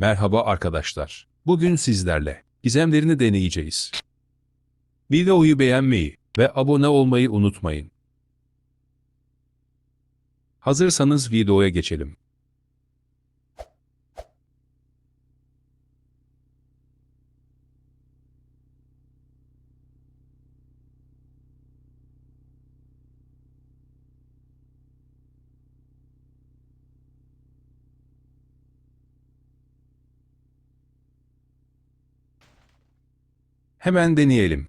Merhaba arkadaşlar. Bugün sizlerle gizemlerini deneyeceğiz. Videoyu beğenmeyi ve abone olmayı unutmayın. Hazırsanız videoya geçelim. Hemen deneyelim.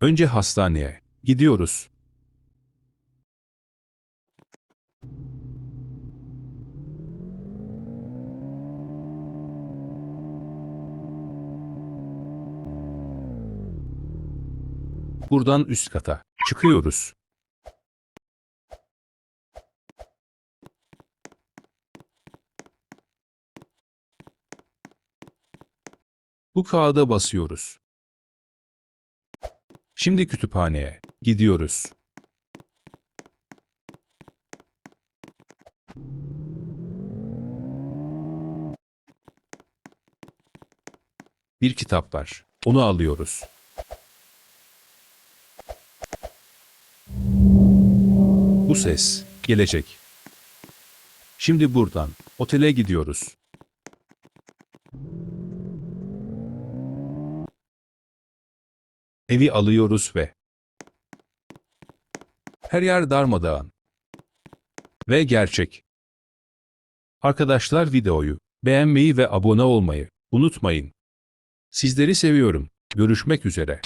Önce hastaneye gidiyoruz. Buradan üst kata çıkıyoruz. Bu kağıda basıyoruz. Şimdi kütüphaneye gidiyoruz. Bir kitap var. Onu alıyoruz. Bu ses gelecek. Şimdi buradan otele gidiyoruz. Evi alıyoruz ve her yer darmadağın ve gerçek. Arkadaşlar videoyu beğenmeyi ve abone olmayı unutmayın. Sizleri seviyorum. Görüşmek üzere.